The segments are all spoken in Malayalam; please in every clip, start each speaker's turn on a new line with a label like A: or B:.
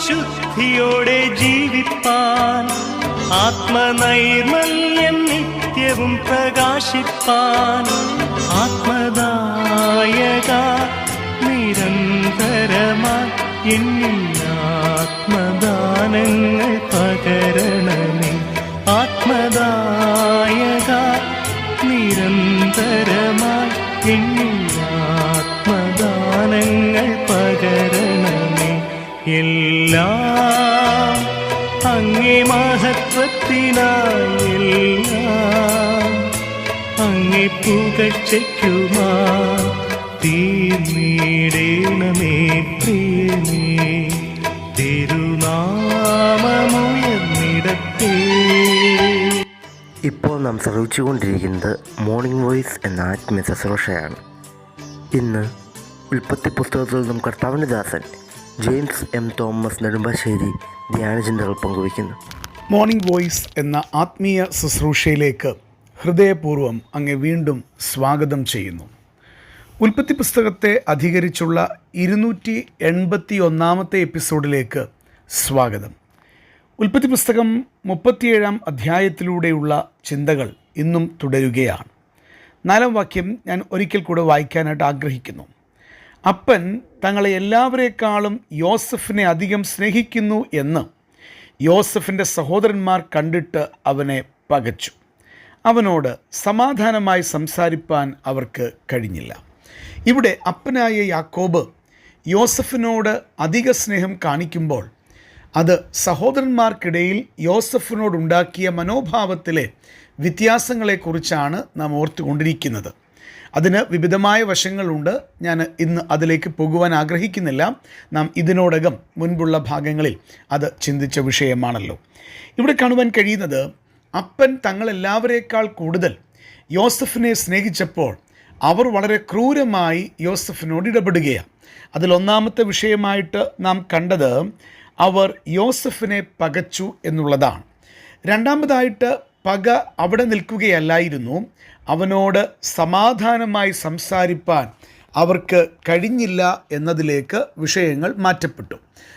A: ആത്മശുദ്ധിയോടെ ജീവിപ്പാൻ ആത്മനൈർമല്യം നിത്യവും പ്രകാശിപ്പാൻ ആത്മദായക നിരന്തരമായി എന്നിൽ ആത്മദാനങ്ങൾ പകരണമേ. ആത്മദായക നിരന്തരമായി എന്നിൽ ആത്മദാനങ്ങൾ പകരണമേ. എല്ലാം അങ്ങേ മഹത്വത്തിനായി എല്ലാം അങ്ങേ പുകച്ചയ്ക്കുമാ. തീർന്നിടേണമേ പ്രിയമേ തിരുനാമമുയർന്നിടത്തേ
B: ഇപ്പോൾ നാം ശ്രവിച്ചുകൊണ്ടിരിക്കുന്നത് മോർണിംഗ് വോയിസ് എന്ന ആത്മീയ ശുശ്രൂഷയാണ്. ഇന്ന് ഉൽപ്പത്തി പുസ്തകത്തിൽ നിന്നും കർത്താവിന്റെ ദാസൻ ജെയിംസ് എം തോമസ് നെടുമ്പാശ്ശേരി ധ്യാനചിന്തകൾ പങ്കുവയ്ക്കുന്നു.
C: മോർണിംഗ് വോയിസ് എന്ന ആത്മീയ ശുശ്രൂഷയിലേക്ക് ഹൃദയപൂർവം അങ്ങ് വീണ്ടും സ്വാഗതം ചെയ്യുന്നു. ഉൽപ്പത്തി പുസ്തകത്തെ അധികരിച്ചുള്ള ഇരുന്നൂറ്റി എൺപത്തി ഒന്നാമത്തെ എപ്പിസോഡിലേക്ക് സ്വാഗതം. ഉൽപ്പത്തി പുസ്തകം മുപ്പത്തിയേഴാം അധ്യായത്തിലൂടെയുള്ള ചിന്തകൾ ഇന്നും തുടരുകയാണ്. നാലാം വാക്യം ഞാൻ ഒരിക്കൽ കൂടെ വായിക്കാനായിട്ട് ആഗ്രഹിക്കുന്നു. അപ്പൻ തങ്ങളെ എല്ലാവരേക്കാളും യോസഫിനെ അധികം സ്നേഹിക്കുന്നു എന്ന് യോസഫിന്റെ സഹോദരന്മാർ കണ്ടിട്ട് അവനെ പകച്ചു. അവനോട് സമാധാനമായി സംസാരിപ്പാൻ അവർക്ക് കഴിഞ്ഞില്ല. ഇവിടെ അപ്പനായ യാക്കോബ് യോസഫിനോട് അധിക സ്നേഹം കാണിക്കുമ്പോൾ അത് സഹോദരന്മാർക്കിടയിൽ യോസഫിനോടുണ്ടാക്കിയ മനോഭാവത്തിലെ വ്യത്യാസങ്ങളെക്കുറിച്ചാണ് നാം ഓർത്തുകൊണ്ടിരിക്കുന്നത്. അതിന് വിവിധമായ വശങ്ങളുണ്ട്. ഞാൻ ഇന്ന് അതിലേക്ക് പോകുവാൻ ആഗ്രഹിക്കുന്നില്ല. നാം ഇതിനോടകം മുൻപുള്ള ഭാഗങ്ങളിൽ അത് ചിന്തിച്ച വിഷയമാണല്ലോ. ഇവിടെ കാണുവാൻ കഴിയുന്നത് അപ്പൻ തങ്ങളെല്ലാവരേക്കാൾ കൂടുതൽ യോസഫിനെ സ്നേഹിച്ചപ്പോൾ അവർ വളരെ ക്രൂരമായി യോസഫിനോട് ഇടപെടുകയാണ്. അതിലൊന്നാമത്തെ വിഷയമായിട്ട് നാം കണ്ടത് അവർ യോസഫിനെ പകച്ചു എന്നുള്ളതാണ്. രണ്ടാമതായിട്ട് പക അവിടെ നിൽക്കുകയല്ലായിരുന്നു. അവനോട് സമാധാനമായി സംസാരിപ്പാൻ അവർക്ക് കഴിഞ്ഞില്ല എന്നതിലേക്ക് വിഷയങ്ങൾ മാറ്റപ്പെട്ടു.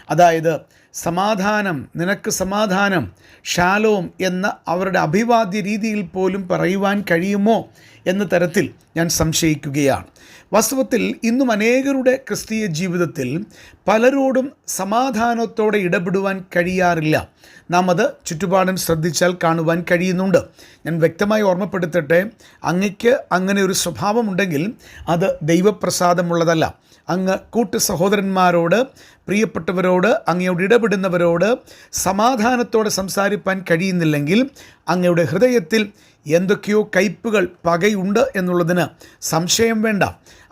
C: അതായത് സമാധാനം നിനക്ക് സമാധാനം ഷാലോം എന്ന അവരുടെ അഭിവാദ്യ രീതിയിൽ പോലും പറയുവാൻ കഴിയുമോ എന്ന തരത്തിൽ ഞാൻ സംശയിക്കുകയാണ്. വാസ്തവത്തിൽ ഇന്നും അനേകരുടെ ക്രിസ്തീയ ജീവിതത്തിൽ പലരോടും സമാധാനത്തോടെ ഇടപെടുവാൻ കഴിയാറില്ല. നാം അത് ചുറ്റുപാടും ശ്രദ്ധിച്ചാൽ കാണുവാൻ കഴിയുന്നുണ്ട്. ഞാൻ വ്യക്തമായി ഓർമ്മപ്പെടുത്തട്ടെ അങ്ങയ്ക്ക് അങ്ങനെ ഒരു സ്വഭാവമുണ്ടെങ്കിൽ അത് ദൈവപ്രസാദമുള്ളതല്ല. അങ്ങ് കൂട്ടു സഹോദരന്മാരോട് പ്രിയപ്പെട്ടവരോട് അങ്ങയോട് ഇടപെടുന്നവരോട് സമാധാനത്തോടെ സംസാരിപ്പാൻ കഴിയുന്നില്ലെങ്കിൽ അങ്ങയുടെ ഹൃദയത്തിൽ എന്തൊക്കെയോ കയ്പുകൾ പകയുണ്ട് എന്നുള്ളതിന് സംശയം വേണ്ട.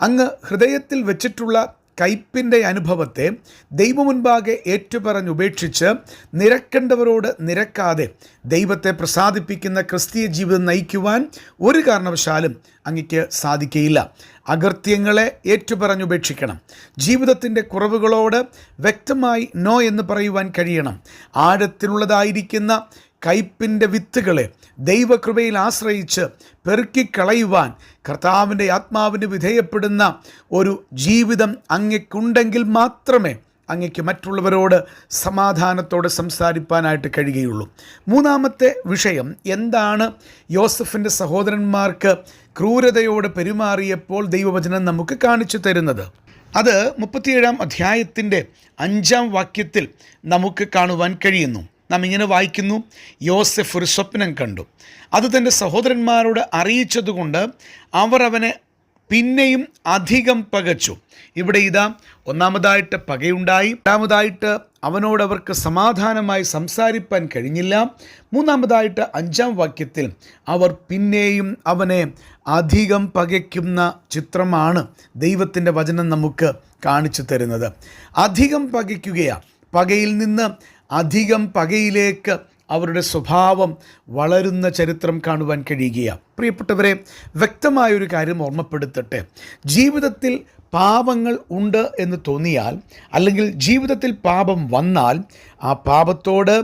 C: അങ്ങ് ഹൃദയത്തിൽ വെച്ചിട്ടുള്ള കയ്പിന്റെ അനുഭവത്തെ ദൈവമുൻപാകെ ഏറ്റുപറഞ്ഞുപേക്ഷിച്ച് നിരക്കേണ്ടവരോട് നിരക്കാതെ ദൈവത്തെ പ്രസാദിപ്പിക്കുന്ന ക്രിസ്തീയ ജീവിതം നയിക്കുവാൻ ഒരു കാരണവശാലും അങ്ങയ്ക്ക് സാധിക്കയില്ല. അകൃത്യങ്ങളെ ഏറ്റുപറഞ്ഞുപേക്ഷിക്കണം ജീവിതത്തിന്റെ കുറവുകളോട് വ്യക്തമായി നോ എന്ന് പറയുവാൻ കഴിയണം. ആഴത്തിലുള്ളതായിരിക്കുന്ന കയ്പിന്റെ വിത്തുകളെ ദൈവകൃപയിൽ ആശ്രയിച്ച് പെറുക്കിക്കളയുവാൻ കർത്താവിന്റെ ആത്മാവിന് വിധേയപ്പെടുന്ന ഒരു ജീവിതം അങ്ങയ്ക്കുണ്ടെങ്കിൽ മാത്രമേ അങ്ങയ്ക്ക് മറ്റുള്ളവരോട് സമാധാനത്തോടെ സംസാരിപ്പാനായിട്ട് കഴിയുകയുള്ളൂ. മൂന്നാമത്തെ വിഷയം എന്താണ് യോസഫിന്റെ സഹോദരന്മാർക്ക് ക്രൂരതയോട് പെരുമാറിയപ്പോൾ ദൈവവചനം നമുക്ക് കാണിച്ചു തരുന്നത്? അത് മുപ്പത്തിയേഴാം അധ്യായത്തിന്റെ അഞ്ചാം വാക്യത്തിൽ നമുക്ക് കാണുവാൻ കഴിയുന്നു. നാം ഇങ്ങനെ വായിക്കുന്നു. യോസെഫ് ഒരു സ്വപ്നം കണ്ടു. അത് തന്റെ സഹോദരന്മാരോട് അറിയിച്ചതുകൊണ്ട് അവർ അവനെ പിന്നെയും അധികം പകച്ചു. ഇവിടെ ഇതാ ഒന്നാമതായിട്ട് പകയുണ്ടായി. രണ്ടാമതായിട്ട് അവനോട് അവർക്ക് സമാധാനമായി സംസാരിപ്പാൻ കഴിഞ്ഞില്ല. മൂന്നാമതായിട്ട് അഞ്ചാം വാക്യത്തിൽ അവർ പിന്നെയും അവനെ അധികം പകയ്ക്കുന്ന ചിത്രമാണ് ദൈവത്തിന്റെ വചനം നമുക്ക് കാണിച്ചു തരുന്നത്. അധികം പകയ്ക്കുകയാണ് പകയിൽ നിന്ന് അധികം പകയിലേക്ക് അവരുടെ സ്വഭാവം വളരുന്ന ചരിത്രം കാണുവാൻ കഴിയുകയാണ് പ്രിയപ്പെട്ടവരെ വ്യക്തമായൊരു കാര്യം ഓർമ്മപ്പെടുത്തട്ടെ. ജീവിതത്തിൽ പാപങ്ങൾ ഉണ്ട് എന്ന് തോന്നിയാൽ അല്ലെങ്കിൽ ജീവിതത്തിൽ പാപം വന്നാൽ ആ പാപത്തോട്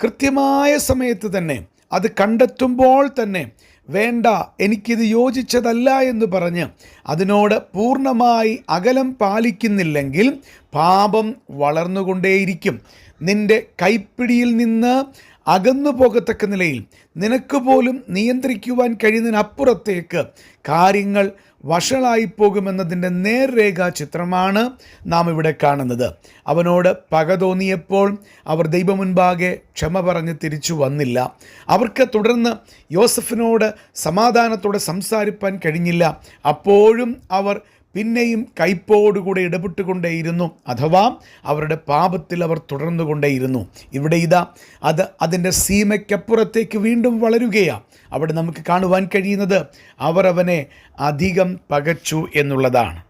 C: കൃത്യമായ സമയത്ത് തന്നെ അത് കണ്ടെത്തുമ്പോൾ തന്നെ വേണ്ട എനിക്കിത് യോജിച്ചതല്ല എന്ന് പറഞ്ഞ് അതിനോട് പൂർണമായി അകലം പാലിക്കുന്നില്ലെങ്കിൽ പാപം വളർന്നുകൊണ്ടേയിരിക്കും. നിന്റെ കൈപ്പിടിയിൽ നിന്ന് അകന്നു പോകത്തക്ക നിലയിൽ നിനക്ക് പോലും നിയന്ത്രിക്കുവാൻ കഴിയുന്നതിനപ്പുറത്തേക്ക് കാര്യങ്ങൾ വഷളായി പോകുമെന്നതിന്റെ നേർരേഖാ ചിത്രമാണ് നാം ഇവിടെ കാണുന്നത്. അവനോട് പക തോന്നിയപ്പോൾ അവർ ദൈവമുൻപാകെ ക്ഷമ പറഞ്ഞ് തിരിച്ചു വന്നില്ല. അവർക്ക് തുടർന്ന് യോസഫിനോട് സമാധാനത്തോടെ സംസാരിപ്പാൻ കഴിഞ്ഞില്ല. അപ്പോഴും അവർ പിന്നെയും കൈപ്പോടുകൂടെ ഇടപെട്ടുകൊണ്ടേയിരുന്നു. അഥവാ അവരുടെ പാപത്തിൽ അവർ തുടർന്നുകൊണ്ടേയിരുന്നു. ഇവിടെ ഇതാ അത് അതിന്റെ സീമയ്ക്കപ്പുറത്തേക്ക് വീണ്ടും വളരുകയാണ് അവിടെ നമുക്ക് കാണുവാൻ കഴിയുന്നത് അവർ അവനെ അധികം പകച്ചു എന്നുള്ളതാണ്.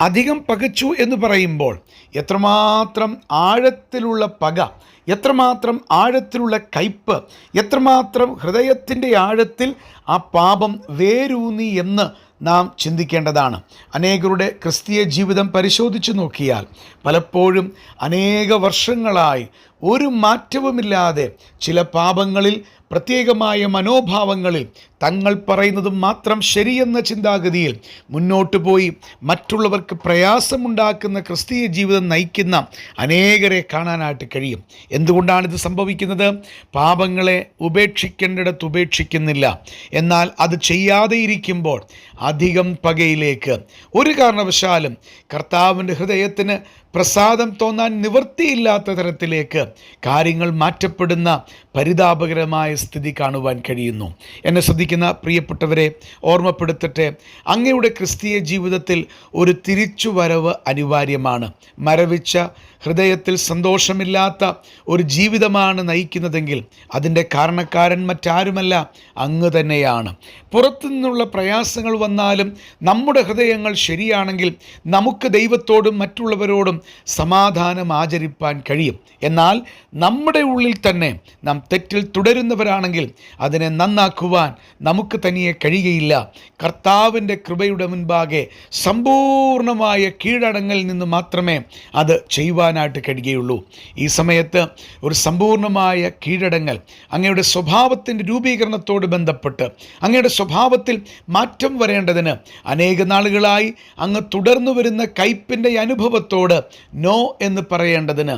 C: അധികം പകച്ചു എന്ന് പറയുമ്പോൾ എത്രമാത്രം ആഴത്തിലുള്ള പക എത്രമാത്രം ആഴത്തിലുള്ള കയ്പ് എത്രമാത്രം ഹൃദയത്തിന്റെ ആഴത്തിൽ ആ പാപം വേരൂന്നി എന്ന് നാം ചിന്തിക്കേണ്ടതാണ്. അനേകരുടെ ക്രിസ്തീയ ജീവിതം പരിശോധിച്ചു നോക്കിയാൽ പലപ്പോഴും അനേക വർഷങ്ങളായി ഒരു മാറ്റവുമില്ലാതെ ചില പാപങ്ങളിൽ പ്രത്യേകമായ മനോഭാവങ്ങളിൽ തങ്ങൾ പറയുന്നത് മാത്രം ശരിയെന്ന ചിന്താഗതിയിൽ മുന്നോട്ട് പോയി മറ്റുള്ളവർക്ക് പ്രയാസമുണ്ടാക്കുന്ന ക്രിസ്തീയ ജീവിതം നയിക്കുന്ന അനേകരെ കാണാനായിട്ട് കഴിയും. എന്തുകൊണ്ടാണിത് സംഭവിക്കുന്നത്? പാപങ്ങളെ ഉപേക്ഷിക്കേണ്ടിടത്ത് ഉപേക്ഷിക്കുന്നില്ല. എന്നാൽ അത് ചെയ്യാതെ ഇരിക്കുമ്പോൾ അധികം പകയിലേക്ക്. ഒരു കാരണവശാലും കർത്താവിന്റെ ഹൃദയത്തിന് പ്രസാദം തോന്നാൻ നിവൃത്തിയില്ലാത്ത തരത്തിലേക്ക് കാര്യങ്ങൾ മാറ്റപ്പെടുന്ന പരിതാപകരമായ സ്ഥിതി കാണുവാൻ കഴിയുന്നു. എന്നെ ശ്രദ്ധിക്കുന്ന പ്രിയപ്പെട്ടവരെ ഓർമ്മപ്പെടുത്തട്ടെ അങ്ങയുടെ ക്രിസ്തീയ ജീവിതത്തിൽ ഒരു തിരിച്ചുവരവ് അനിവാര്യമാണ്. മരവിച്ച ഹൃദയത്തിൽ സന്തോഷമില്ലാത്ത ഒരു ജീവിതമാണ് നയിക്കുന്നതെങ്കിൽ അതിന്റെ കാരണക്കാരൻ മറ്റാരുമല്ല അങ്ങ് തന്നെയാണ്. പുറത്തു നിന്നുള്ള പ്രയാസങ്ങൾ വന്നാലും നമ്മുടെ ഹൃദയങ്ങൾ ശരിയാണെങ്കിൽ നമുക്ക് ദൈവത്തോടും മറ്റുള്ളവരോടും സമാധാനം ആചരിപ്പാൻ കഴിയും. എന്നാൽ നമ്മുടെ ഉള്ളിൽ തന്നെ നാം തെറ്റിൽ തുടരുന്നവരാണെങ്കിൽ അതിനെ നന്നാക്കുവാൻ നമുക്ക് തനിയെ കഴിയുകയില്ല കർത്താവിന്റെ കൃപയുടെ മുൻപാകെ സമ്പൂർണമായ കീഴടങ്ങളിൽ നിന്ന് മാത്രമേ അത് ചെയ്യുവാനായിട്ട് കഴിയുകയുള്ളൂ. ഈ സമയത്ത് ഒരു സമ്പൂർണമായ കീഴടങ്ങൽ അങ്ങയുടെ സ്വഭാവത്തിന്റെ രൂപീകരണത്തോട് ബന്ധപ്പെട്ട് അങ്ങയുടെ സ്വഭാവത്തിൽ മാറ്റം വരേണ്ടതിന് അനേക നാളുകളായി അങ്ങ് തുടർന്നു വരുന്ന കയ്പിന്റെ അനുഭവത്തോട് നോ എന്ന് പറയേണ്ടതിന്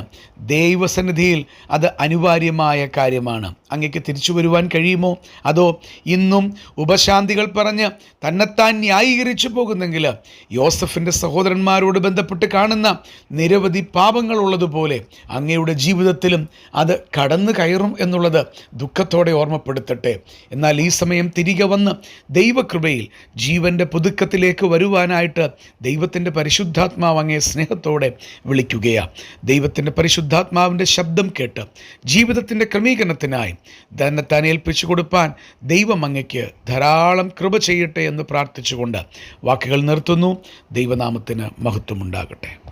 C: ദൈവസന്നിധിയിൽ അത് അനിവാര്യമായ കാര്യമാണ്. അങ്ങക്ക് തിരിച്ചു വരുവാൻ കഴിയുമോ? അതോ ഇന്നും ഉപശാന്തികൾ പറഞ്ഞ് തന്നെത്താൻ ന്യായീകരിച്ചു പോകുന്നെങ്കിൽ യോസഫിന്റെ സഹോദരന്മാരോട് ബന്ധപ്പെട്ട് കാണുന്ന നിരവധി പാപങ്ങളുള്ളതുപോലെ അങ്ങയുടെ ജീവിതത്തിലും അത് കടന്നു കയറും എന്നുള്ളത് ദുഃഖത്തോടെ ഓർമ്മപ്പെടുത്തട്ടെ. എന്നാൽ ഈ സമയം തിരികെ വന്ന് ദൈവകൃപയിൽ ജീവന്റെ പുതുക്കത്തിലേക്ക് വരുവാനായിട്ട് ദൈവത്തിന്റെ പരിശുദ്ധാത്മാവ് അങ്ങേ സ്നേഹത്തോടെ വിളിക്കുകയാണ് ദൈവത്തിന്റെ പരിശുദ്ധാത്മാവിന്റെ ശബ്ദം കേട്ട് ജീവിതത്തിന്റെ ക്രമീകരണത്തിനായി തന്നെ താൻ ഏൽപ്പിച്ചു കൊടുപ്പാൻ ദൈവം അങ്ങയ്ക്ക് ധാരാളം കൃപ ചെയ്യട്ടെ എന്ന് പ്രാർത്ഥിച്ചുകൊണ്ട് വാക്കുകൾ നിർത്തുന്നു. ദൈവനാമത്തിന് മഹത്വമുണ്ടാകട്ടെ.